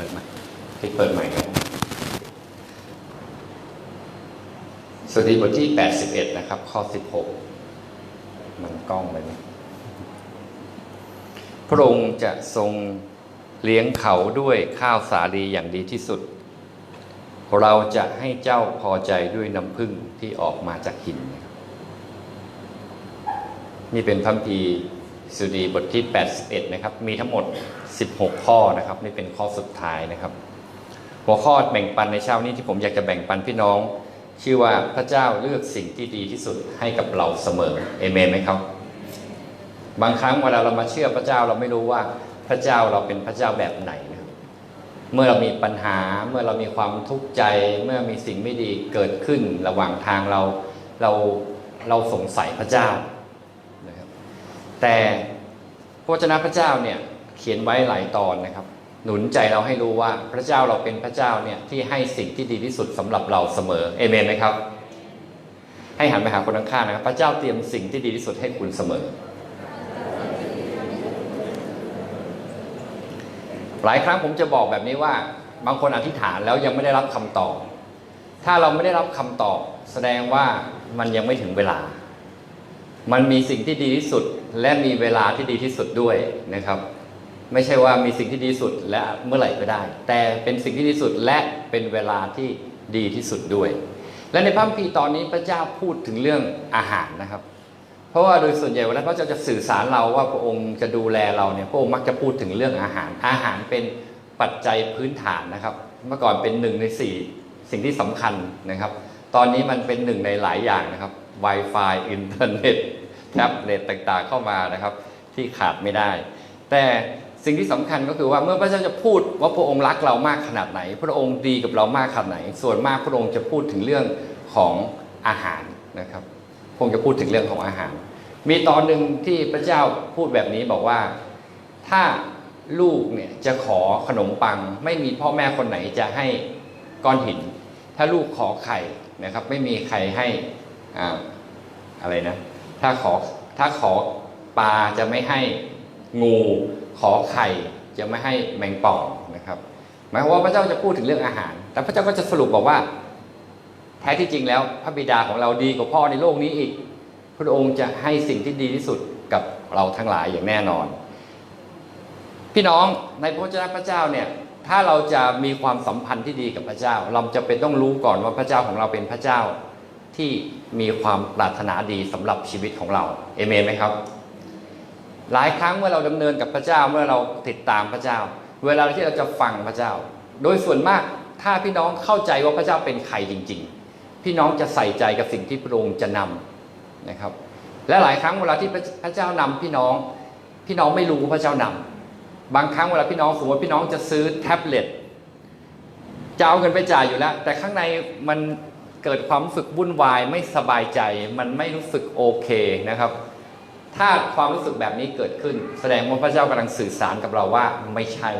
ปิดใหม่คลิกเปิดใหม่ครับสวัสดีบทที่ 81 นะครับ ข้อ 16 มันกล้องไปไหมพระองค์จะทรงเลี้ยงเขาด้วยข้าวสาลีอย่างดีที่สุด เราจะให้เจ้าพอใจด้วยน้ำผึ้งที่ออกมาจากหิน นี่เป็นพัมภีสุดีบทที่ 81 นะครับ มีทั้งหมด 16 ข้อนะครับนี่เป็นข้อสุดท้ายนะครับ หัวข้อแบ่งปันในเช้านี้ที่ผมอยากจะแบ่งปันพี่น้อง ชื่อว่าพระเจ้าเลือกสิ่งที่ดีที่สุดให้กับเราเสมอเอเมนไหมครับ บางครั้งเวลาเรามาเชื่อพระเจ้าเราไม่รู้ว่าพระเจ้าเราเป็นพระเจ้าแบบไหนนะครับเมื่อเรามีปัญหาเมื่อเรามีความทุกข์ใจเมื่อมีสิ่งไม่ดีเกิดขึ้นระหว่างทางเราเราเราสงสัยพระเจ้านะครับแต่พระวจนะพระเจ้าเนี่ย เขียนไว้หลายตอนนะครับ หนุนใจเราให้รู้ว่าพระเจ้าเราเป็นพระเจ้าเนี่ยที่ให้สิ่งที่ดีที่สุดสำหรับเราเสมอเอเมนไหมครับ ให้หันไปหาคนข้างๆนะครับ พระเจ้าเตรียมสิ่งที่ดีที่สุดให้คุณเสมอ หลายครั้งผมจะบอกแบบนี้ว่า บางคนอธิษฐานแล้วยังไม่ได้รับคำตอบ ถ้าเราไม่ได้รับคำตอบ แสดงว่ามันยังไม่ถึงเวลา มันมีสิ่งที่ดีที่สุด และมีเวลาที่ดีที่สุดด้วยนะครับ ไม่ใช่ว่ามีสิ่งที่ดีสุดและเมื่อไหร่ก็ได้ แต่เป็นสิ่งที่ดีสุดและเป็นเวลาที่ดีที่สุดด้วย และในพระคัมภีร์ตอนนี้พระเจ้าพูดถึงเรื่องอาหารนะครับ เพราะว่าโดยส่วนใหญ่เวลาพระเจ้าจะสื่อสารเราว่าพระองค์จะดูแลเราเนี่ยพระองค์มักจะพูดถึงเรื่องอาหาร อาหารเป็นปัจจัยพื้นฐานนะครับ เมื่อก่อนเป็นหนึ่งในสี่สิ่งที่สำคัญนะครับ ตอนนี้มันเป็นหนึ่งในหลายอย่างนะครับ Wi-Fi อินเทอร์เน็ตแท็บเล็ตต่างๆเข้ามานะครับ ที่ขาดไม่ได้ แต่ สิ่งที่สำคัญก็คือว่าเมื่อพระเจ้าจะพูดว่าพระองค์รักเรามากขนาดไหน พระองค์ดีกับเรามากขนาดไหน ส่วนมากพระองค์จะพูดถึงเรื่องของอาหารนะครับพระองค์จะพูดถึงเรื่องของอาหาร มีตอนหนึ่งที่พระเจ้าพูดแบบนี้บอกว่าถ้าลูกเนี่ยจะขอขนมปัง ไม่มีพ่อแม่คนไหนจะให้ก้อนหิน ถ้าลูกขอไข่นะครับ ไม่มีใครให้อ่าอะไรนะ ถ้าขอถ้าขอปลาจะไม่ให้ งูขอไข่จะไม่ให้แมงป่องนะครับ หมายความว่าพระเจ้าจะพูดถึงเรื่องอาหาร แต่พระเจ้าก็จะสรุปบอกว่า แท้ที่จริงแล้วพระบิดาของเราดีกว่าพ่อในโลกนี้อีก พระองค์จะให้สิ่งที่ดีที่สุดกับเราทั้งหลายอย่างแน่นอน พี่น้องในพระวจนะพระเจ้าเนี่ยถ้าเราจะมีความสัมพันธ์ที่ดีกับพระเจ้า เราจะเป็นต้องรู้ก่อนว่าพระเจ้าของเราเป็นพระเจ้าที่มีความปรารถนาดีสำหรับชีวิตของเราเอเมนไหมครับ หลายครั้งเมื่อเราดำเนินกับพระเจ้าเมื่อเราติดตามพระเจ้า เวลาที่เราจะฟังพระเจ้า โดยส่วนมากถ้าพี่น้องเข้าใจว่าพระเจ้าเป็นใครจริง ๆ พี่น้องจะใส่ใจกับสิ่งที่พระองค์จะนำนะครับ และหลายครั้งเวลาที่พระเจ้านำพี่น้อง พี่น้องไม่รู้พระเจ้านำบางครั้งเวลาพี่น้องสมมติพี่น้องจะซื้อแท็บเล็ตจะเอาเงินไปจ่ายอยู่แล้ว แต่ข้างในมันเกิดความรู้สึกวุ่นวายไม่สบายใจ มันไม่รู้สึกโอเคนะครับ ถ้าความรู้สึกแบบนี้เกิดขึ้น แสดงว่าพระเจ้ากำลังสื่อสารกับเราว่าไม่ใช่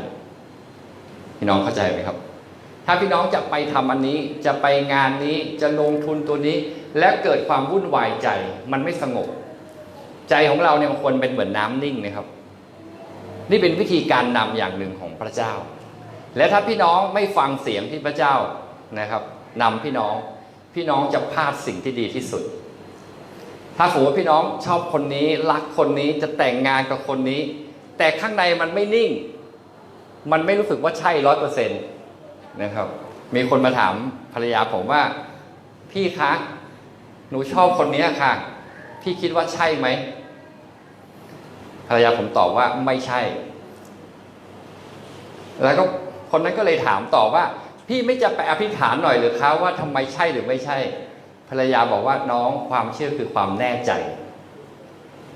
พี่น้องเข้าใจไหมครับ ถ้าพี่น้องจะไปทำอันนี้จะไปงานนี้จะลงทุนตัวนี้ และเกิดความวุ่นวายใจมันไม่สงบ ใจของเราเนี่ยควรเป็นเหมือนน้ำนิ่งนะครับ นี่เป็นวิธีการนำอย่างหนึ่งของพระเจ้า และถ้าพี่น้องไม่ฟังเสียงที่พระเจ้านะครับนำพี่น้องพี่น้องจะพลาดสิ่งที่ดีที่สุด ถ้าสมมติว่าพี่น้องชอบคนนี้รักคนนี้จะแต่งงานกับคนนี้ แต่ข้างในมันไม่นิ่ง มันไม่รู้สึกว่าใช่ร้อยเปอร์เซ็นต์นะครับ มีคนมาถามภรรยาผมว่า พี่คะหนูชอบคนนี้ค่ะ พี่คิดว่าใช่ไหมภรรยาผมตอบว่าไม่ใช่ แล้วก็คนนั้นก็เลยถามต่อว่า พี่ไม่จะไปอภิษฐานหน่อยหรือคะว่าทำไมใช่หรือไม่ใช่ ภรรยาบอกว่าน้องความเชื่อคือความแน่ใจ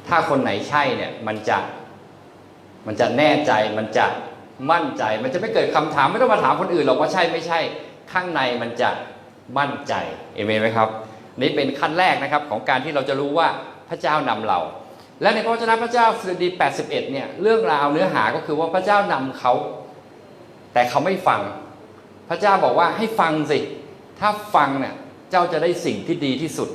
ถ้าคนไหนใช่เนี่ยมันจะมันจะแน่ใจมันจะมั่นใจ มันจะไม่เกิดคำถามไม่ต้องมาถามคนอื่นหรอกว่าใช่ไม่ใช่ ข้างในมันจะมั่นใจเอเมนไหมครับ นี่เป็นขั้นแรกนะครับของการที่เราจะรู้ว่าพระเจ้านำเรา และในพระวจนะพระเจ้าสดุดี 81 เนี่ยเรื่องราวเนื้อหาก็คือว่าพระเจ้านำเขา แต่เขาไม่ฟัง พระเจ้าบอกว่าให้ฟังสิ ถ้าฟังเนี่ย เจ้าจะได้สิ่งที่ดีที่สุด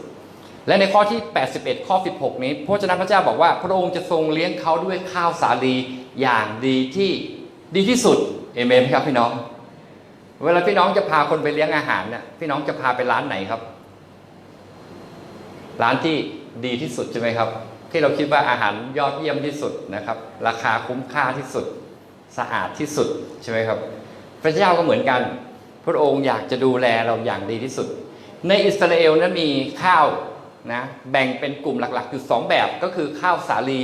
และในข้อที่ 81 ข้อ 16 นี้พระเจ้าพระเจ้าบอกว่าพระองค์จะทรงเลี้ยงเขาด้วยข้าวสาลีอย่างดีที่ดีที่สุดเอเมนไหมครับพี่น้อง เวลาพี่น้องจะพาคนไปเลี้ยงอาหารเนี่ยพี่น้องจะพาไปร้านไหนครับ ร้านที่ดีที่สุดใช่ไหมครับ ที่เราคิดว่าอาหารยอดเยี่ยมที่สุดนะครับ ราคาคุ้มค่าที่สุดสะอาดที่สุดใช่ไหมครับ พระเจ้าก็เหมือนกัน พระองค์อยากจะดูแลเราอย่างดีที่สุด ในอิสราเอลนั้นมีข้าวนะแบ่งเป็นกลุ่มหลักๆอยู่สองแบบก็คือข้าวสาลี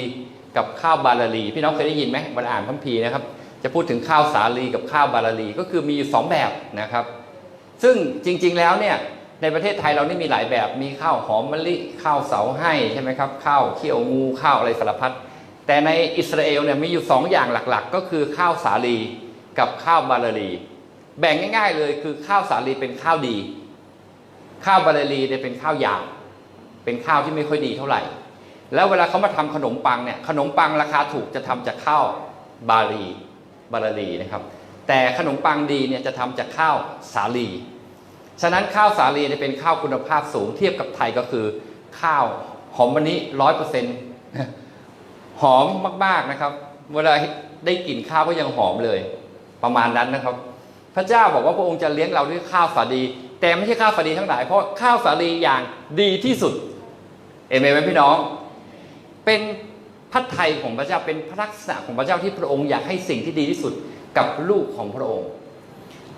กับข้าวบาลาลี พี่น้องเคยได้ยินไหมเวลาอ่านคัมภีร์นะครับ จะพูดถึงข้าวสาลีกับข้าวบาลาลีก็คือมีอยู่สองแบบนะครับ ซึ่งจริงๆแล้วเนี่ยในประเทศไทยเรานี่มีหลายแบบมีข้าวหอมมะลิข้าวเสาให้ใช่ไหมครับข้าวเขี้ยวงูข้าวอะไรสารพัดแต่ในอิสราเอลเนี่ยมีอยู่สองอย่างหลักๆ ก็คือข้าวสาลีกับข้าวบาลาลี แบ่งง่าย ๆ เลยคือข้าวสาลีเป็นข้าวดี ข้าวบาลีเนี่ยเป็นข้าวหยาบเป็นข้าวที่ไม่ค่อยดีเท่าไหร่ แล้วเวลาเขามาทำขนมปังเนี่ยขนมปังราคาถูกจะทำจากข้าวบาลีบาลลีนะครับ แต่ขนมปังดีเนี่ยจะทำจากข้าวสาลี ฉะนั้นข้าวสาลีเนี่ยเป็นข้าวคุณภาพสูงเทียบกับไทยก็คือข้าวหอมมะลิร้อยเปอร์เซ็นต์หอมมากๆนะครับ เวลาได้กลิ่นข้าวก็ยังหอมเลย ประมาณนั้นนะครับ พระเจ้าบอกว่าพระองค์จะเลี้ยงเราด้วยข้าวสาลี แต่ไม่ใช่ข้าวสาลีทั้งหลายเพราะข้าวสาลีอย่างดีที่สุด เอเมนไหมพี่น้อง เป็นพระทัยของพระเจ้าเป็นพระลักษณะของพระเจ้าที่พระองค์อยากให้สิ่งที่ดีที่สุดกับลูกของพระองค์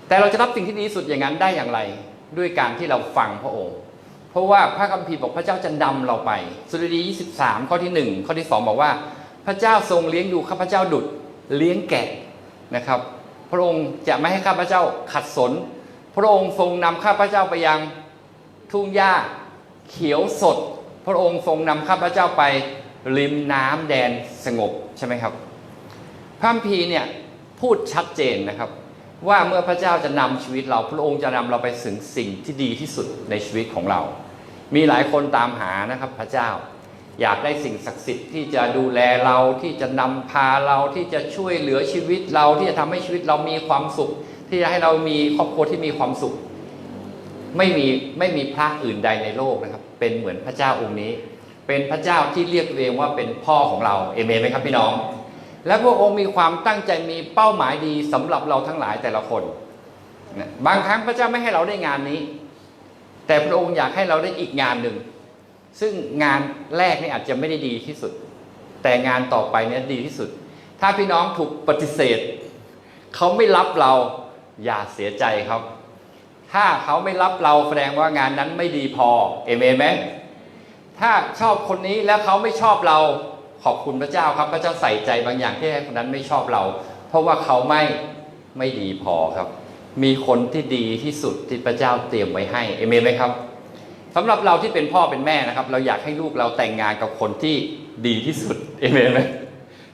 แต่เราจะรับสิ่งที่ดีที่สุดอย่างนั้นได้อย่างไรด้วยการที่เราฟังพระองค์ เพราะว่าพระคัมภีร์บอกพระเจ้าจะนำเราไปสุรดี23 ข้อที่ 1 ข้อที่ 2 บอกว่า พระเจ้าทรงเลี้ยงดูข้าพเจ้าดุดเลี้ยงแกะนะครับ พระองค์จะไม่ให้ข้าพเจ้าขัดสน พระองค์ทรงนำข้าพเจ้าไปยังทุ่งหญ้าเขียวสด พระองค์ทรงนำข้าพเจ้าไปริมน้ำแดนสงบใช่ไหมครับพระคัมภีเนี่ยพูดชัดเจนนะครับ ว่าเมื่อพระเจ้าจะนำชีวิตเรา พระองค์จะนำเราไปถึงสิ่งที่ดีที่สุดในชีวิตของเรา มีหลายคนตามหานะครับพระเจ้า อยากได้สิ่งศักดิ์สิทธิ์ที่จะดูแลเราที่จะนำพาเราที่จะช่วยเหลือชีวิตเราที่จะทำให้ชีวิตเรามีความสุข ที่จะให้เรามีครอบครัวที่มีความสุข ไม่มีไม่มีพระอื่นใดในโลกนะครับ เป็นเหมือนพระเจ้าองค์นี้ เป็นพระเจ้าที่เรียกตัวเองว่าเป็นพ่อของเราเอเมนไหมครับพี่น้อง และพระองค์มีความตั้งใจมีเป้าหมายดีสำหรับเราทั้งหลายแต่ละคนบางครั้งพระเจ้าไม่ให้เราได้งานนี้ แต่พระองค์อยากให้เราได้อีกงานหนึ่งซึ่งงานแรกนี่อาจจะไม่ได้ดีที่สุด แต่งานต่อไปเนี่ยดีที่สุด ถ้าพี่น้องถูกปฏิเสธ เขาไม่รับเรา อย่าเสียใจครับ ถ้าเขาไม่รับเราแสดงว่างานนั้นไม่ดีพอเอเมนไหมถ้าชอบคนนี้แล้วเขาไม่ชอบเราขอบคุณพระเจ้าครับพระเจ้าใส่ใจบางอย่างที่ให้คนนั้นไม่ชอบเรา เพราะว่าเขาไม่ไม่ดีพอครับ มีคนที่ดีที่สุดที่พระเจ้าเตรียมไว้ให้เอเมนไหมครับสำหรับเราที่เป็นพ่อเป็นแม่นะครับ เราอยากให้ลูกเราแต่งงานกับคนที่ดีที่สุดเอเมนไหม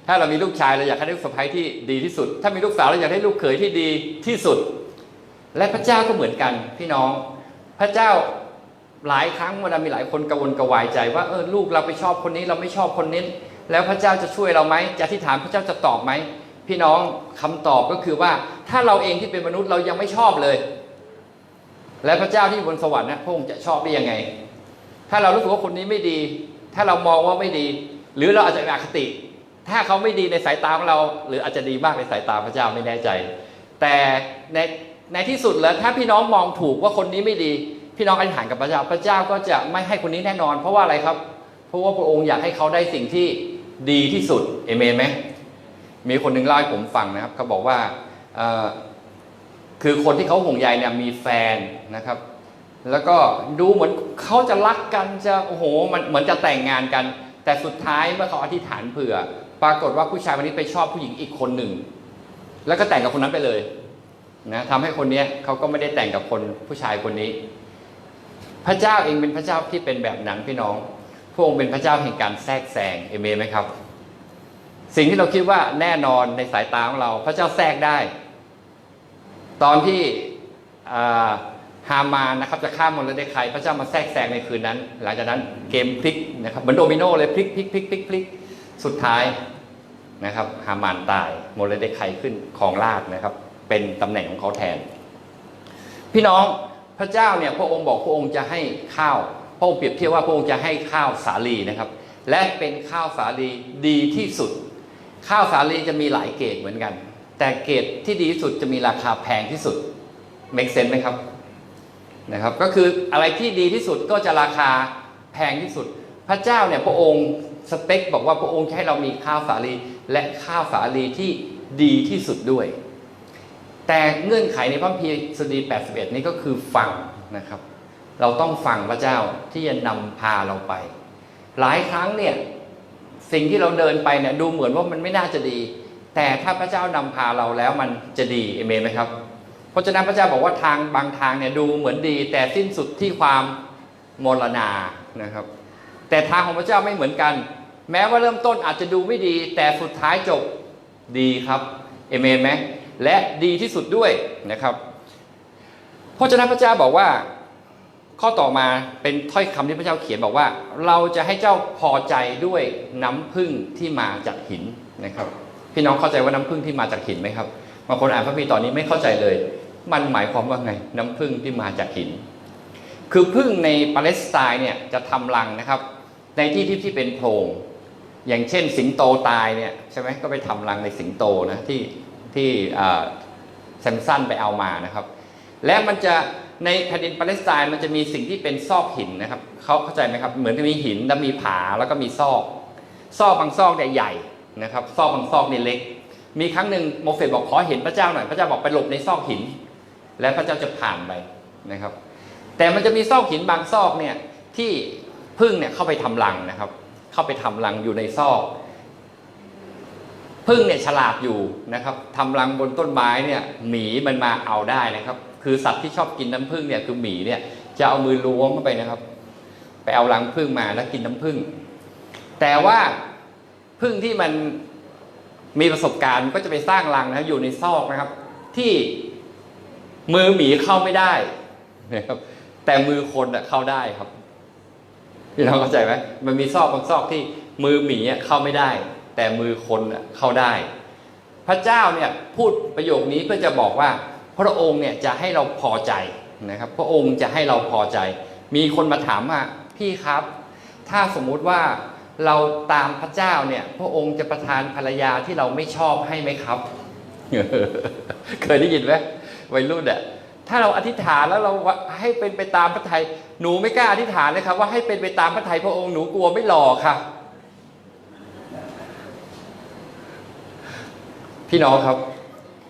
ถ้าเรามีลูกชายเราอยากให้ลูกสะใภ้ที่ดีที่สุด ถ้ามีลูกสาวเราอยากให้ลูกเขยที่ดีที่สุด และพระเจ้าก็เหมือนกันพี่น้อง พระเจ้าหลายครั้งเวลามีหลายคนกังวลกระวายใจ ว่าเออลูกเราไปชอบคนนี้เราไม่ชอบคนนี้ แล้วพระเจ้าจะช่วยเราไหมจะอธิษฐานพระเจ้าจะตอบไหมพี่น้องคำตอบก็คือว่าถ้าเราเองที่เป็นมนุษย์เรายังไม่ชอบเลย และพระเจ้าที่บนสวรรค์นะพระองค์จะชอบได้ยังไง ถ้าเรารู้สึกว่าคนนี้ไม่ดี ถ้าเรามองว่าไม่ดี หรือเราอาจจะมีอคติ ถ้าเขาไม่ดีในสายตาของเรา หรืออาจจะดีมากในสายตาพระเจ้าไม่แน่ใจ แต่ในในที่สุดแล้วถ้าพี่น้องมองถูกว่าคนนี้ไม่ดี พี่น้องอธิษฐานกับพระเจ้าพระเจ้าก็จะไม่ให้คนนี้แน่นอน เพราะว่าอะไรครับ เพราะว่าพระองค์อยากให้เขาได้สิ่งที่ดีที่สุดเอเมนไหมมีคนหนึ่งเล่าให้ผมฟังนะครับเขาบอกว่าคือคนที่เขาห่วงใยเนี่ยมีแฟนนะครับ แล้วก็ดูเหมือนเขาจะรักกันจะโอ้โหมันเหมือนจะแต่งงานกัน แต่สุดท้ายเมื่อเขาอธิษฐานเผื่อ ปรากฏว่าผู้ชายคนนี้ไปชอบผู้หญิงอีกคนหนึ่ง แล้วก็แต่งกับคนนั้นไปเลยนะทำให้คนนี้เขาก็ไม่ได้แต่งกับคนผู้ชายคนนี้ พระเจ้าเองเป็นพระเจ้าที่เป็นแบบนั้นพี่น้องพระองค์เป็นพระเจ้าแห่งการแทรกแซงเอเมนไหมครับ สิ่งที่เราคิดว่าแน่นอนในสายตาของเรา พระเจ้าแทรกได้ ตอนที่ฮามานนะครับจะฆ่ามรดกใครพระเจ้ามาแทรกแซงในคืนนั้น หลังจากนั้นเกมพลิกนะครับเหมือนโดมิโนเลยพลิกพลิกพลิกพลิกพลิก สุดท้ายนะครับฮามานตายโมรดกใคขึ้นของราชนะครับ เป็นตำแหน่งของเขาแทน พี่น้องพระเจ้าเนี่ยพระองค์บอกพระองค์จะให้ข้าว พระองค์เปรียบเทียบว่าพระองค์จะให้ข้าวสาลีนะครับ และเป็นข้าวสาลีดีที่สุด ข้าวสาลีจะมีหลายเกรดเหมือนกัน แต่เกรดที่ดีที่สุดจะมีราคาแพงที่สุด make sense ไหมครับนะครับ ก็คืออะไรที่ดีที่สุดก็จะราคาแพงที่สุด พระเจ้าเนี่ยพระองค์ สเปคบอกว่าพระองค์จะให้เรามีข้าวสาลี และข้าวสาลีที่ดีที่สุดด้วย แต่เงื่อนไขในพระคัมภีร์สดี 81 นี้ก็คือฟังนะครับ เราต้องฟังพระเจ้าที่จะนำพาเราไป หลายครั้งเนี่ยสิ่งที่เราเดินไปเนี่ยดูเหมือนว่ามันไม่น่าจะดี แต่ถ้าพระเจ้านำพาเราแล้วมันจะดีเอเมนไหมครับเพราะฉะนั้นพระเจ้าบอกว่าทางบางทางเนี่ยดูเหมือนดี แต่สิ้นสุดที่ความมรณานะครับ แต่ทางของพระเจ้าไม่เหมือนกัน แม้ว่าเริ่มต้นอาจจะดูไม่ดี แต่สุดท้ายจบดีครับเอเมนไหมและดีที่สุดด้วยนะครับพระฉะนั้นพระเจ้าบอกว่า ข้อต่อมาเป็นถ้อยคำที่พระเจ้าเขียนบอกว่า เราจะให้เจ้าพอใจด้วยน้ำพึ่งที่มาจากหินนะครับ พี่น้องเข้าใจว่าน้ำพึ่งที่มาจากหินไหมครับบางคนอ่านพระคัมภีตอนนี้ไม่เข้าใจเลย มันหมายความว่าไง น้ำพึ่งที่มาจากหิน คือพึ่งในปาเลสไตน์เนี่ยจะทำรังนะครับ ในที่ที่ที่เป็นโพรงอย่างเช่น สิงโตตายเนี่ยใช่ไหมก็ไปทำรังในสิงโตนะที่ที่แซมสันไปเอามานะครับ และมันจะในแผ่นดินปาเลสไตน์มันจะมีสิ่งที่เป็นซอกหินนะครับเขาเข้าใจไหมครับเหมือนจะมีหินแล้วมีผาแล้วก็มีซอก ซอกบางซอกเนี่ยใหญ่นะครับซอกบางซอกเนี่ยเล็ก มีครั้งหนึ่งโมเสสบอกขอเห็นพระเจ้าหน่อยพระเจ้าบอกไปหลบในซอกหิน และพระเจ้าจะผ่านไปนะครับ แต่มันจะมีซอกหินบางซอกเนี่ยที่พึ่งเนี่ยเข้าไปทำรังนะครับ เข้าไปทำรังอยู่ในซอกพึ่งเนี่ยฉลาดอยู่นะครับทำรังบนต้นไม้เนี่ยหมีมันมาเอาได้นะครับ คือสัตว์ที่ชอบกินน้ำผึ้งเนี่ยคือหมีเนี่ยจะเอามือล้วงเข้าไปนะครับ ไปเอารังผึ้งมาแล้วกินน้ำผึ้งแต่ว่าผึ้งที่มันมีประสบการณ์ก็จะไปสร้างรังนะอยู่ในซอกนะครับ ที่มือหมีเข้าไม่ได้นะครับ แต่มือคนเข้าได้ครับพี่น้องเข้าใจไหมมันมีซอกบางซอกที่มือหมีเข้าไม่ได้ แต่มือคนเข้าได้ พระเจ้าเนี่ยพูดประโยคนี้เพื่อจะบอกว่า พระองค์เนี่ยจะให้เราพอใจนะครับ พระองค์จะให้เราพอใจ มีคนมาถามว่าพี่ครับ ถ้าสมมุติว่าเราตามพระเจ้าเนี่ย พระองค์จะประทานภรรยาที่เราไม่ชอบให้ไหมครับ เคยได้ยินไหมวัยรุ่นอะ ถ้าเราอธิษฐานแล้วเราให้เป็นไปตามพระทัยหนูไม่กล้าอธิษฐานเลยครับว่าให้เป็นไปตามพระทัยพระองค์หนูกลัวไม่หล่อค่ะ พี่น้องครับ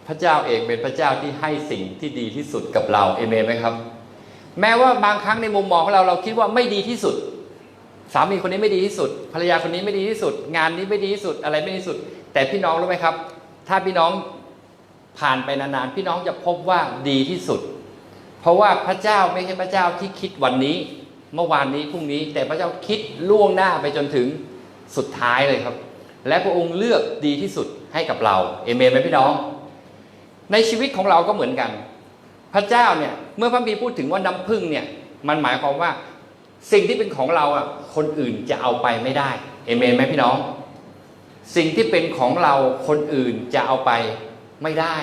พระเจ้าเองเป็นพระเจ้าที่ให้สิ่งที่ดีที่สุดกับเราเอเมนไหมครับ แม้ว่าบางครั้งในมุมมองของเราเราคิดว่าไม่ดีที่สุด สามีคนนี้ไม่ดีที่สุด ภรรยาคนนี้ไม่ดีที่สุด งานนี้ไม่ดีที่สุดอะไรไม่ดีที่สุด แต่พี่น้องรู้ไหมครับ ถ้าพี่น้อง ผ่านไปนานๆพี่น้องจะพบว่าดีที่สุด เพราะว่าพระเจ้าไม่ใช่พระเจ้าที่คิดวันนี้ เมื่อวานนี้พรุ่งนี้ แต่พระเจ้าคิดล่วงหน้าไปจนถึงสุดท้ายเลยครับ และพระองค์เลือกดีที่สุดให้กับเราเอเมนไหมพี่น้อง ในชีวิตของเราก็เหมือนกัน พระเจ้าเนี่ยเมื่อพระบีพูดถึงว่าน้ำพึ่งเนี่ยมันหมายความว่าสิ่งที่เป็นของเราอะคนอื่นจะเอาไปไม่ได้เอเมนไหมพี่น้อง สิ่งที่เป็นของเราคนอื่นจะเอาไป ไม่ได้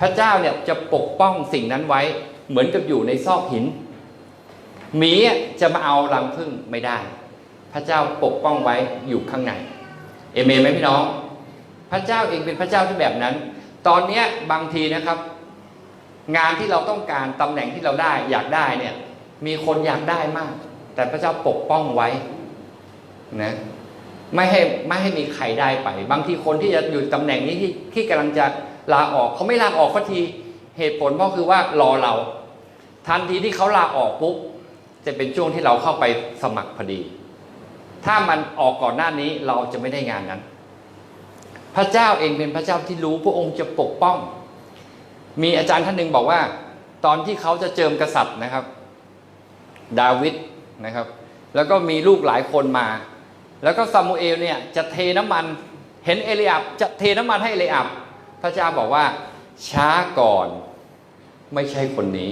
พระเจ้าเนี่ยจะปกป้องสิ่งนั้นไว้ เหมือนกับอยู่ในซอกหินหมีจะมาเอารังพึ่งไม่ได้ พระเจ้าปกป้องไว้อยู่ข้างในเอเมนไหมพี่น้อง พระเจ้าเองเป็นพระเจ้าที่แบบนั้น ตอนเนี้ยบางทีนะครับ งานที่เราต้องการตำแหน่งที่เราได้อยากได้เนี่ย มีคนอยากได้มาก แต่พระเจ้าปกป้องไว้นะ ไม่ให้ไม่ให้มีใครได้ไป บางทีคนที่จะอยู่ตำแหน่งนี้ที่ที่กำลังจะลาออกเขาไม่ลาออกสักทีเหตุผลก็คือว่ารอเรา ทันทีที่เขาลาออกปุ๊บจะเป็นช่วงที่เราเข้าไปสมัครพอดี ถ้ามันออกก่อนหน้านี้เราจะไม่ได้งานนั้น พระเจ้าเองเป็นพระเจ้าที่รู้พระองค์จะปกป้อง มีอาจารย์ท่านหนึ่งบอกว่า ตอนที่เขาจะเจิมกษัตริย์นะครับ ดาวิดนะครับ แล้วก็มีลูกหลายคนมา แล้วก็ซามูเอลเนี่ยจะเทน้ำมันเห็นเอลีอับจะเทน้ำมันให้เอลีอับพระเจ้าบอกว่าช้าก่อนไม่ใช่คนนี้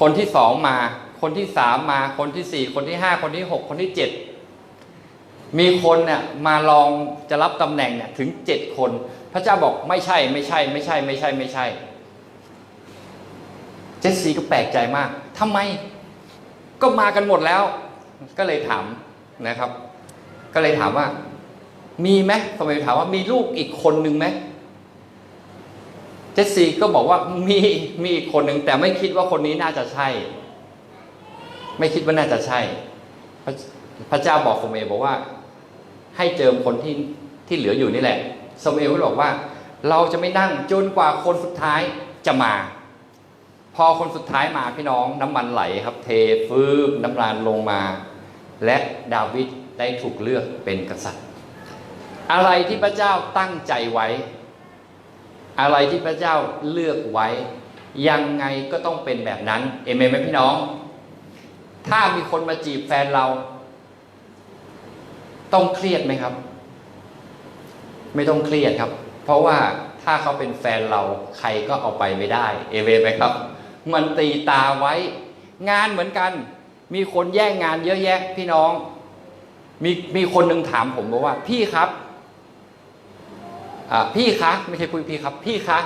คนที่สองมา คนที่สามมาคนที่สี่คนที่ห้าคนที่หกคนที่เจ็ดมีคนเนี่ยมาลองจะรับตำแหน่งเนี่ยถึงเจ็ดคน พระเจ้าบอกไม่ใช่ไม่ใช่ ไม่ใช่ ไม่ใช่ไม่ใช่ เจสซี่ก็แปลกใจมากทำไม ก็มากันหมดแล้ว ก็เลยถามนะครับ ก็เลยถามว่า มีไหมสมัยถามว่ามีลูกอีกคนนึงไหมเจสซี่ก็บอกว่ามีมีอีกคนหนึ่งแต่ไม่คิดว่าคนนี้น่าจะใช่ ไม่คิดว่าน่าจะใช่ พระพระเจ้าบอกสมเอลบอกว่า ให้เจิมคนที่ที่เหลืออยู่นี่แหละสมเอลก็บอกว่า เราจะไม่นั่งจนกว่าคนสุดท้ายจะมา พอคนสุดท้ายมาพี่น้องน้ำมันไหลครับ เทฟืบน้ำรานลงมา และดาวิด ได้ถูกเลือกเป็นกษัตริย์ อะไรที่พระเจ้าตั้งใจไว้ อะไรที่พระเจ้าเลือกไว้ ยังไงก็ต้องเป็นแบบนั้น เอเมนไหมพี่น้อง ถ้ามีคนมาจีบแฟนเรา ต้องเครียดไหมครับ ไม่ต้องเครียดครับ เพราะว่าถ้าเขาเป็นแฟนเราใครก็เอาไปไม่ได้ เอเมนไหมครับ มันตีตาไว้ งานเหมือนกัน มีคนแย่งงานเยอะแยะพี่น้อง มีมีคนหนึ่งถามผมบอกว่า พี่ครับพี่คะไม่ใช่คุยพี่ครับ พี่คะ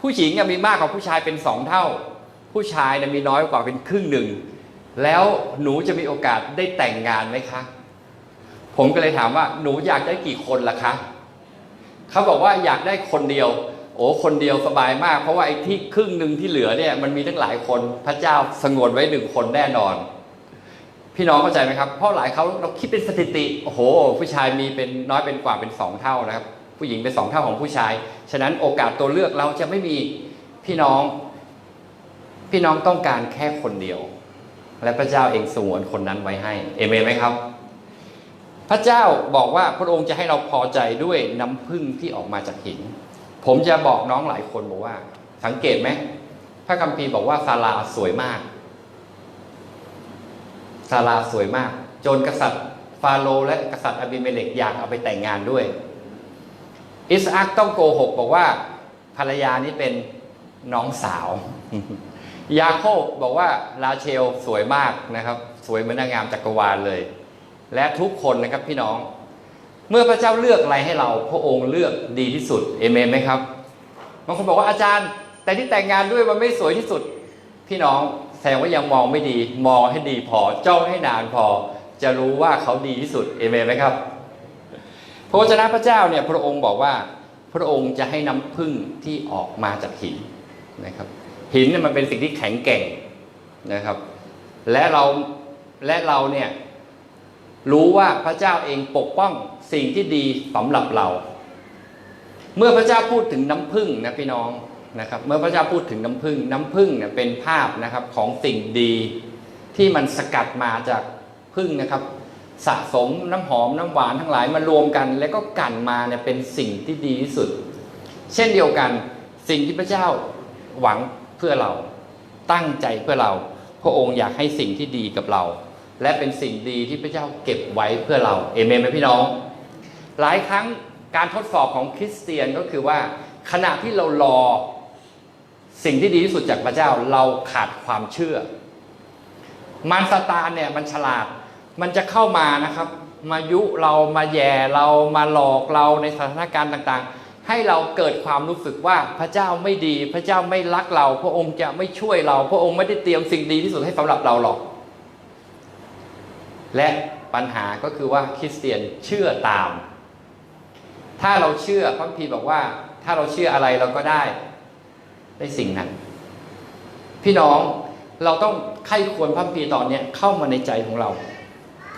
ผู้หญิงมีมากกว่าผู้ชายเป็นสองเท่า ผู้ชายเนี่ยมีน้อยกว่าเป็นครึ่งหนึ่ง แล้วหนูจะมีโอกาสได้แต่งงานไหมคะ ผมก็เลยถามว่า หนูอยากได้กี่คนล่ะคะเขาบอกว่าอยากได้คนเดียว โอ้คนเดียวสบายมาก เพราะว่าไอ้ที่ครึ่งหนึ่งที่เหลือเนี่ยมันมีทั้งหลายคนพระเจ้าสงวนไว้หนึ่งคนแน่นอน พี่น้องเข้าใจไหมครับ เพราะหลายเขาเราคิดเป็นสถิติ โอ้โห ผู้ชายมีเป็นน้อยเป็นกว่าเป็นสองเท่านะครับ ผู้หญิงเป็นสองเท่าของผู้ชาย ฉะนั้นโอกาสตัวเลือกเราจะไม่มีพี่น้อง พี่น้องต้องการแค่คนเดียว และพระเจ้าเองสงวนคนนั้นไว้ให้ เอเมนไหมครับ พระเจ้าบอกว่าพระองค์จะให้เราพอใจด้วยน้ำพึ่งที่ออกมาจากหิน ผมจะบอกน้องหลายคนบอกว่า สังเกตไหมพระคัมภีร์บอกว่าซาลาสวยมาก ซาลาสวยมาก จนกษัตริย์ฟาโรห์และกษัตริย์อบิเมเลกอยากเอาไปแต่งงานด้วย อิสอักต้องโกหกบอกว่า ภรรยานี้เป็นน้องสาว ยาโคบบอกว่าลาเชลสวยมากนะครับ สวยเหมือนนางงามจักรวาลเลย และทุกคนนะครับพี่น้อง เมื่อพระเจ้าเลือกอะไรให้เรา พระองค์เลือกดีที่สุดเอเมนไหมครับบางคนบอกว่าอาจารย์ แต่ที่แต่งงานด้วยมันไม่สวยที่สุดพี่น้อง แสดงว่ายังมองไม่ดี มองให้ดีพอจ้องให้นานพอ จะรู้ว่าเขาดีที่สุดเอเมนไหมครับพระวจนะพระเจ้าเนี่ยพระองค์บอกว่า พระองค์จะให้น้ำพึ่งที่ออกมาจากหินนะครับ หินเนี่ยมันเป็นสิ่งที่แข็งแกร่งนะครับ และเราและเราเนี่ยรู้ว่าพระเจ้าเองปกป้องสิ่งที่ดีสำหรับเรา เมื่อพระเจ้าพูดถึงน้ำพึ่งนะพี่น้อง นะครับเมื่อพระเจ้าพูดถึงน้ำพึ่งน้ำพึ่งเนี่ยเป็นภาพนะครับของสิ่งดีที่มันสกัดมาจากพึ่งนะครับสะสมน้ำหอมน้ำหวานทั้งหลายมารวมกัน แล้วก็กลั่นมาเนี่ยเป็นสิ่งที่ดีที่สุด เช่นเดียวกันสิ่งที่พระเจ้าหวังเพื่อเราตั้งใจเพื่อเรา พระองค์อยากให้สิ่งที่ดีกับเรา และเป็นสิ่งดีที่พระเจ้าเก็บไว้เพื่อเราเอเมนไหมพี่น้อง หลายครั้งการทดสอบของคริสเตียนก็คือว่าขณะที่เรารอ สิ่งที่ดีที่สุดจากพระเจ้าเราขาดความเชื่อ มารซาตานเนี่ยมันฉลาด มันจะเข้ามานะครับ มายุเรามาแย่เรามาหลอกเราในสถานการณ์ต่างๆ ให้เราเกิดความรู้สึกว่าพระเจ้าไม่ดี พระเจ้าไม่รักเรา พระองค์จะไม่ช่วยเรา พระองค์ไม่ได้เตรียมสิ่งดีที่สุดให้สำหรับเราหรอก และปัญหาก็คือว่าคริสเตียนเชื่อตาม ถ้าเราเชื่อพระคัมภีร์บอกว่า ถ้าเราเชื่ออะไรเราก็ได้ ได้สิ่งนั้น พี่น้องเราต้องไข้ควรพระคัมภีตอนนี้เข้ามาในใจของเรา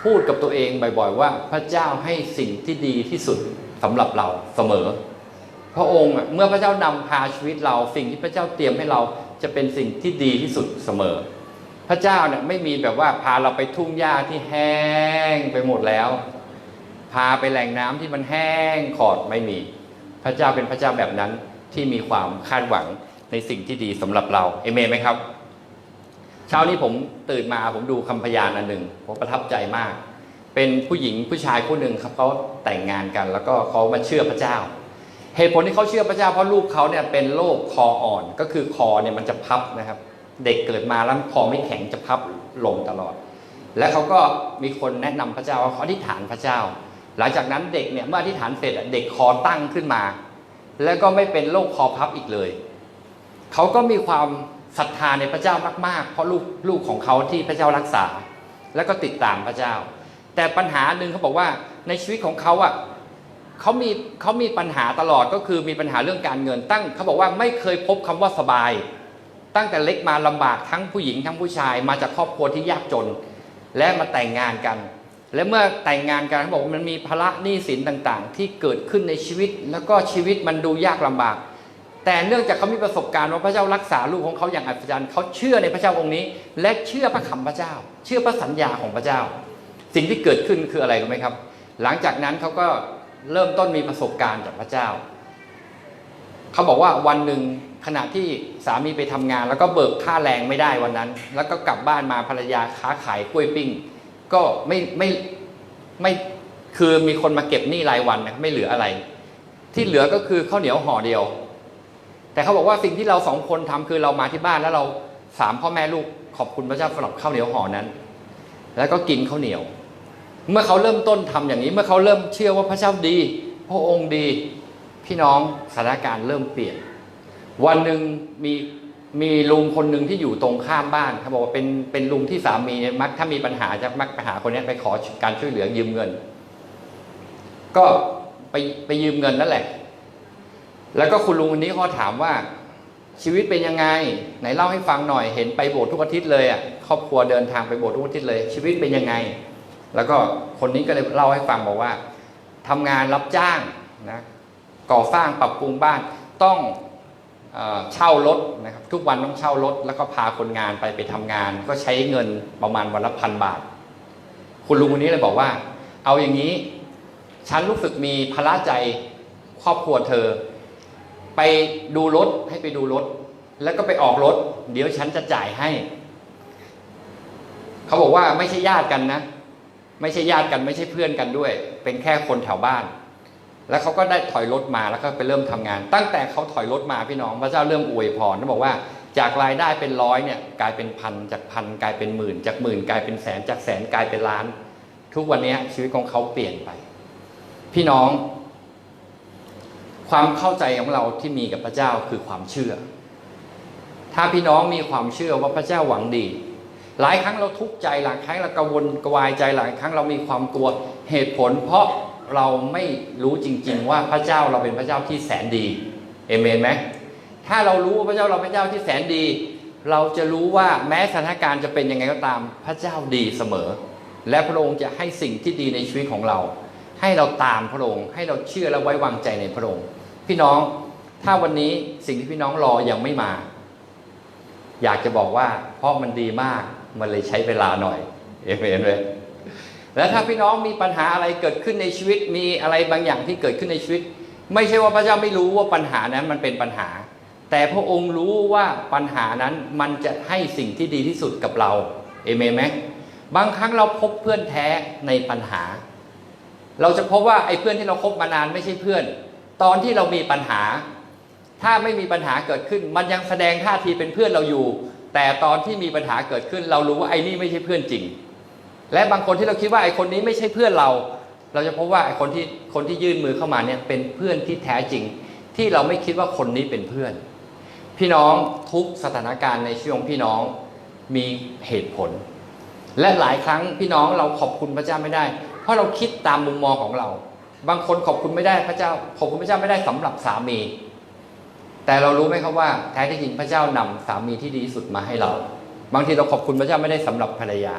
พูดกับตัวเองบ่อยๆว่า พระเจ้าให้สิ่งที่ดีที่สุดสำหรับเราเสมอ พระองค์เมื่อพระเจ้านำพาชีวิตเราสิ่งที่พระเจ้าเตรียมให้เราจะเป็นสิ่งที่ดีที่สุดเสมอ พระเจ้าเนี่ยไม่มีแบบว่าพาเราไปทุ่งหญ้าที่แห้งไปหมดแล้ว พาไปแหล่งน้ำที่มันแห้งขอดไม่มี พระเจ้าเป็นพระเจ้าแบบนั้นที่มีความคาดหวัง ในสิ่งที่ดีสำหรับเราเอเมนไหมครับ เช้านี้ผมตื่นมาผมดูคำพยานอันหนึ่งผมประทับใจมาก เป็นผู้หญิงผู้ชายคู่หนึ่งครับเขาแต่งงานกัน แล้วก็เขามาเชื่อพระเจ้า เหตุผลที่เขาเชื่อพระเจ้าเพราะลูกเขาเนี่ยเป็นโรคคออ่อนก็คือคอเนี่ยมันจะพับนะครับ เด็กเกิดมาแล้วคอไม่แข็งจะพับลงตลอด และเขาก็มีคนแนะนำพระเจ้าว่าเขาอธิษฐานพระเจ้า หลังจากนั้นเด็กเนี่ยเมื่ออธิษฐานเสร็จเด็กคอตั้งขึ้นมา แล้วก็ไม่เป็นโรคคอพับอีกเลย เขาก็มีความศรัทธาในพระเจ้ามาก ๆ เพราะลูกลูกของเขาที่พระเจ้ารักษา แล้วก็ติดตามพระเจ้า แต่ปัญหาหนึ่งเขาบอกว่าในชีวิตของเขาอะเขามีเขามีปัญหาตลอดก็คือมีปัญหาเรื่องการเงินตั้งเขาบอกว่าไม่เคยพบคำว่าสบาย ตั้งแต่เล็กมาลำบากทั้งผู้หญิงทั้งผู้ชายมาจากครอบครัวที่ยากจน และมาแต่งงานกัน และเมื่อแต่งงานกันเขาบอกว่ามันมีภาระหนี้สินต่างๆ ที่เกิดขึ้นในชีวิต แล้วก็ชีวิตมันดูยากลำบาก แต่เนื่องจากเขามีประสบการณ์ว่าพระเจ้ารักษาลูกของเขาอย่างอัศจรรย์เขาเชื่อในพระเจ้าองค์นี้ และเชื่อพระคำพระเจ้า เชื่อพระสัญญาของพระเจ้า สิ่งที่เกิดขึ้นคืออะไรรู้ไหมครับ หลังจากนั้นเขาก็เริ่มต้นมีประสบการณ์จากพระเจ้า เขาบอกว่าวันหนึ่งขณะที่สามีไปทำงาน แล้วก็เบิกค่าแรงไม่ได้วันนั้น แล้วก็กลับบ้านมาภรรยาค้าขายกล้วยปิ้ง ก็ไม่ไม่ไม่คือมีคนมาเก็บหนี้รายวันนะไม่เหลืออะไร ที่เหลือก็คือข้าวเหนียวห่อเดียว แต่เขาบอกว่าสิ่งที่เราสองคนทำคือเรามาที่บ้านแล้วเราสามพ่อแม่ลูกขอบคุณพระเจ้าสำหรับข้าวเหนียวห่อนั้น แล้วก็กินข้าวเหนียว เมื่อเขาเริ่มต้นทำอย่างนี้ เมื่อเขาเริ่มเชื่อว่าพระเจ้าดี พระองค์ดี พี่น้องสถานการณ์เริ่มเปลี่ยน วันหนึ่งมีมีลุงคนหนึ่งที่อยู่ตรงข้ามบ้านเขาบอกว่าเป็นเป็นลุงที่สามีเนี่ยมักถ้ามีปัญหาจะมักไปหาคนนี้ไปขอการช่วยเหลือยืมเงิน ก็ไปไปยืมเงินนั่นแหละ แล้วก็คุณลุงคนนี้เขาถามว่าชีวิตเป็นยังไง ไหนเล่าให้ฟังหน่อยเห็นไปโบสถ์ทุกอาทิตย์เลยอะครอบครัวเดินทางไปโบสถ์ทุกอาทิตย์เลย ชีวิตเป็นยังไง แล้วก็คนนี้ก็เลยเล่าให้ฟังบอกว่าทำงานรับจ้างนะก่อสร้างปรับปรุงบ้านต้องเอ่อเช่ารถนะครับทุกวันต้องเช่ารถ แล้วก็พาคนงานไปไปทำงาน ก็ใช้เงินประมาณวันละพันบาท คุณลุงคนนี้เลยบอกว่า เอาอย่างนี้ ฉันรู้สึกมีภาระใจครอบครัวเธอ ไปดูรถให้ไปดูรถ แล้วก็ไปออกรถ เดี๋ยวฉันจะจ่ายให้ เขาบอกว่าไม่ใช่ญาติกันนะ ไม่ใช่ญาติกันไม่ใช่เพื่อนกันด้วย เป็นแค่คนแถวบ้าน แล้วเขาก็ได้ถอยรถมาแล้วก็ไปเริ่มทำงาน ตั้งแต่เขาถอยรถมาพี่น้องพระเจ้าเริ่มอวยพรเขาบอกว่าจากรายได้เป็นร้อยเนี่ยกลายเป็นพันจากพันกลายเป็นหมื่น จากหมื่นกลายเป็นแสนจากแสนกลายเป็นล้าน ทุกวันนี้ชีวิตของเขาเปลี่ยนไป พี่น้อง ความเข้าใจของเราที่มีกับพระเจ้าคือความเชื่อ ถ้าพี่น้องมีความเชื่อว่าพระเจ้าหวังดี หลายครั้งเราทุกข์ใจหลายครั้งเรากังวลกวายใจหลายครั้งเรามีความกลัวเหตุผล เพราะเราไม่รู้จริง ๆ ว่าพระเจ้าเราเป็นพระเจ้าที่แสนดีเอเมนไหมถ้าเรารู้ว่าพระเจ้าเราเป็นพระเจ้าที่แสนดี เราจะรู้ว่าแม้สถานการณ์จะเป็นยังไงก็ตาม พระเจ้าดีเสมอ และพระองค์จะให้สิ่งที่ดีในชีวิตของเรา ให้เราตามพระองค์ ให้เราเชื่อและไว้วางใจในพระองค์ พี่น้องถ้าวันนี้สิ่งที่พี่น้องรอยังไม่มา อยากจะบอกว่า เพราะมันดีมากมันเลยใช้เวลาหน่อยเอเมนเลยและถ้าพี่น้องมีปัญหาอะไรเกิดขึ้นในชีวิต มีอะไรบางอย่างที่เกิดขึ้นในชีวิต ไม่ใช่ว่าพระเจ้าไม่รู้ว่าปัญหานั้นมันเป็นปัญหา แต่พระองค์รู้ว่าปัญหานั้นมันจะให้สิ่งที่ดีที่สุดกับเราเอเมนไหมบางครั้งเราพบเพื่อนแท้ในปัญหา เราจะพบว่าไอ้เพื่อนที่เราคบมานานไม่ใช่เพื่อน ตอนที่เรามีปัญหา ถ้าไม่มีปัญหาเกิดขึ้น มันยังแสดงท่าทีเป็นเพื่อนเราอยู่ แต่ตอนที่มีปัญหาเกิดขึ้น เรารู้ว่าไอ้นี่ไม่ใช่เพื่อนจริง และบางคนที่เราคิดว่าไอ้คนนี้ไม่ใช่เพื่อนเรา เราจะพบว่าไอ้คนที่คนที่ยื่นมือเข้ามาเนี่ยเป็นเพื่อนที่แท้จริง ที่เราไม่คิดว่าคนนี้เป็นเพื่อน พี่น้องทุกสถานการณ์ในชีวิตของพี่น้องมีเหตุผล และหลายครั้งพี่น้องเราขอบคุณพระเจ้าไม่ได้ เพราะเราคิดตามมุมมองของเรา บางคนขอบคุณไม่ได้พระเจ้า ขอบคุณพระเจ้าไม่ได้สำหรับสามี แต่เรารู้ไหมครับว่าแท้ที่จริงพระเจ้านำสามีที่ดีที่สุดมาให้เรา บางทีเราขอบคุณพระเจ้าไม่ได้สำหรับภรรยา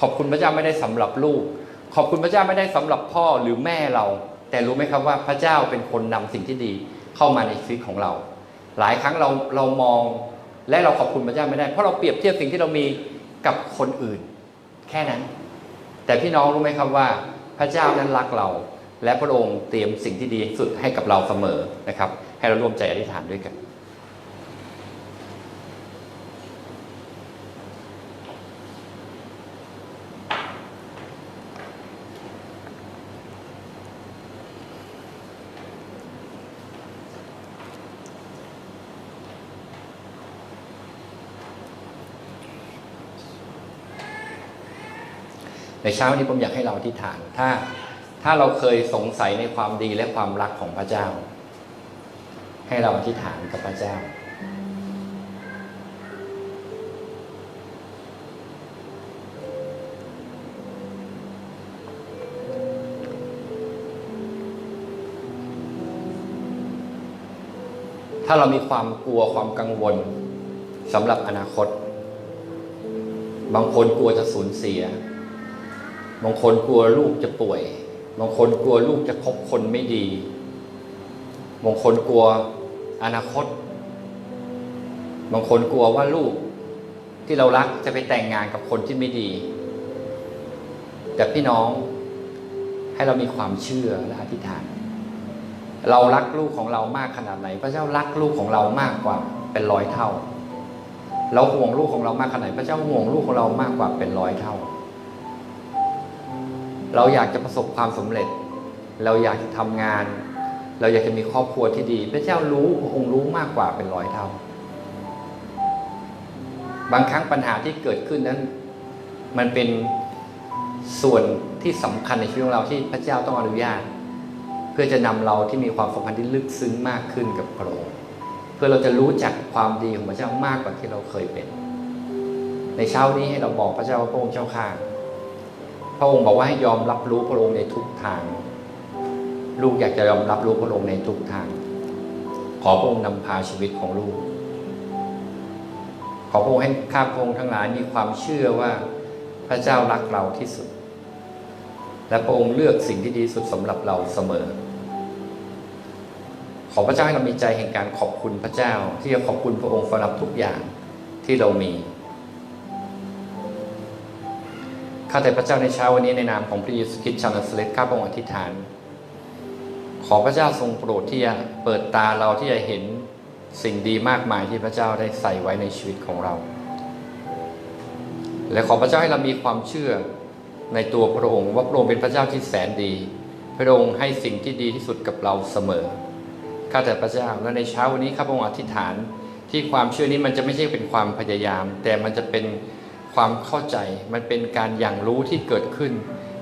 ขอบคุณพระเจ้าไม่ได้สำหรับลูก ขอบคุณพระเจ้าไม่ได้สำหรับพ่อหรือแม่เรา แต่รู้ไหมครับว่าพระเจ้าเป็นคนนำสิ่งที่ดีเข้ามาในชีวิตของเรา หลายครั้งเราเรามองและเราขอบคุณพระเจ้าไม่ได้ เพราะเราเปรียบเทียบสิ่งที่เรามีกับคนอื่น แค่นั้น แต่พี่น้องรู้ไหมครับว่า พระเจ้านั้นรักเรา และพระองค์เตรียมสิ่งที่ดีสุดให้กับเราเสมอนะครับ ให้เราร่วมใจอธิษฐานด้วยกัน ในเช้านี้ผมอยากให้เราอธิษฐาน ถ้าถ้าเราเคยสงสัยในความดีและความรักของพระเจ้า ให้เราอธิษฐานกับพระเจ้าถ้าเรามีความกลัวความกังวลสำหรับอนาคต บางคนกลัวจะสูญเสีย บางคนกลัวลูกจะป่วย บางคนกลัวลูกจะคบคนไม่ดี บางคนกลัวอนาคต บางคนกลัวว่าลูกที่เรารักจะไปแต่งงานกับคนที่ไม่ดี แต่พี่น้องให้เรามีความเชื่อและอธิษฐาน เรารักลูกของเรามากขนาดไหน พระเจ้ารักลูกของเรามากกว่าเป็นร้อยเท่า เราห่วงลูกของเรามากขนาดไหน พระเจ้าห่วงลูกของเรามากกว่าเป็นร้อยเท่า เราอยากจะประสบความสำเร็จ เราอยากจะทำงาน เราอยากจะมีครอบครัวที่ดี พระเจ้ารู้พระองค์รู้มากกว่าเป็นร้อยเท่า บางครั้งปัญหาที่เกิดขึ้นนั้น มันเป็นส่วนที่สำคัญในชีวิตของเราที่พระเจ้าต้องอนุญาต เพื่อจะนำเราที่มีความสัมพันธ์ที่ลึกซึ้งมากขึ้นกับพระองค์เพื่อเราจะรู้จักความดีของพระเจ้ามากกว่าที่เราเคยเป็น ในเช้านี้ให้เราบอกพระเจ้าว่าพระองค์เจ้าข้า ระองค์บอกว่าให้ยอมรับรู้พระองค์ในทุกทาง ลูกอยากจะยอมรับรู้พระองค์ในทุกทาง ขอพระองค์นำพาชีวิตของลูก ขอพระองค์ให้ข้าพระองค์ทั้งหลายมีความเชื่อว่าพระเจ้ารักเราที่สุด และพระองค์เลือกสิ่งที่ดีสุดสำหรับเราเสมอ ขอพระเจ้าให้เรามีใจแห่งการขอบคุณพระเจ้า ที่จะขอบคุณพระองค์สำหรับทุกอย่างที่เรามี ข้าแต่พระเจ้าในเช้าวันนี้ในนามของพระเยซูคริสต์ชาวนาซเรตข้าพระองค์อธิษฐาน ขอพระเจ้าทรงโปรดที่จะเปิดตาเราที่จะเห็นสิ่งดีมากมายที่พระเจ้าได้ใส่ไว้ในชีวิตของเรา และขอพระเจ้าให้เรามีความเชื่อในตัวพระองค์ว่าพระองค์เป็นพระเจ้าที่แสนดี พระองค์ให้สิ่งที่ดีที่สุดกับเราเสมอข้าแต่พระเจ้าและในเช้าวันนี้ข้าพระองค์อธิษฐานที่ความเชื่อนี้มันจะไม่ใช่เป็นความพยายาม แต่มันจะเป็น ความเข้าใจมันเป็นการอย่างรู้ที่เกิดขึ้น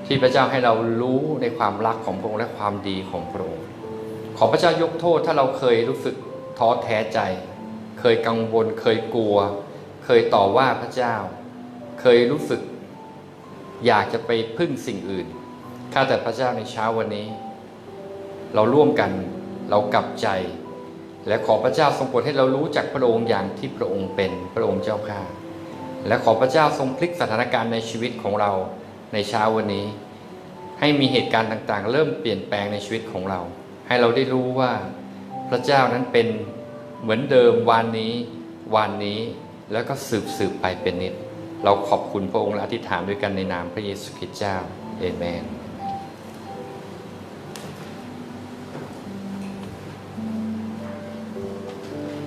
ที่พระเจ้าให้เรารู้ในความรักของพระองค์และความดีของพระองค์ขอพระเจ้ายกโทษถ้าเราเคยรู้สึกท้อแท้ใจ เคยกังวล เคยกลัว เคยต่อว่าพระเจ้า เคยรู้สึก อยากจะไปพึ่งสิ่งอื่นข้าแต่พระเจ้าในเช้าวันนี้ เราร่วมกันเรากลับใจ และขอพระเจ้าทรงโปรดให้เรารู้จักพระองค์อย่างที่พระองค์เป็นพระองค์เจ้าข้า และขอพระเจ้าทรงพลิกสถานการณ์ในชีวิตของเราในเช้าวันนี้ ให้มีเหตุการณ์ต่างๆ เริ่มเปลี่ยนแปลงในชีวิตของเรา ให้เราได้รู้ว่าพระเจ้านั้นเป็นเหมือนเดิมวันนี้วันนี้แล้วก็สืบสืบไปเป็นนิด เราขอบคุณพระองค์และอธิษฐานด้วยกันในนามพระเยซูคริสต์เจ้าเอเมน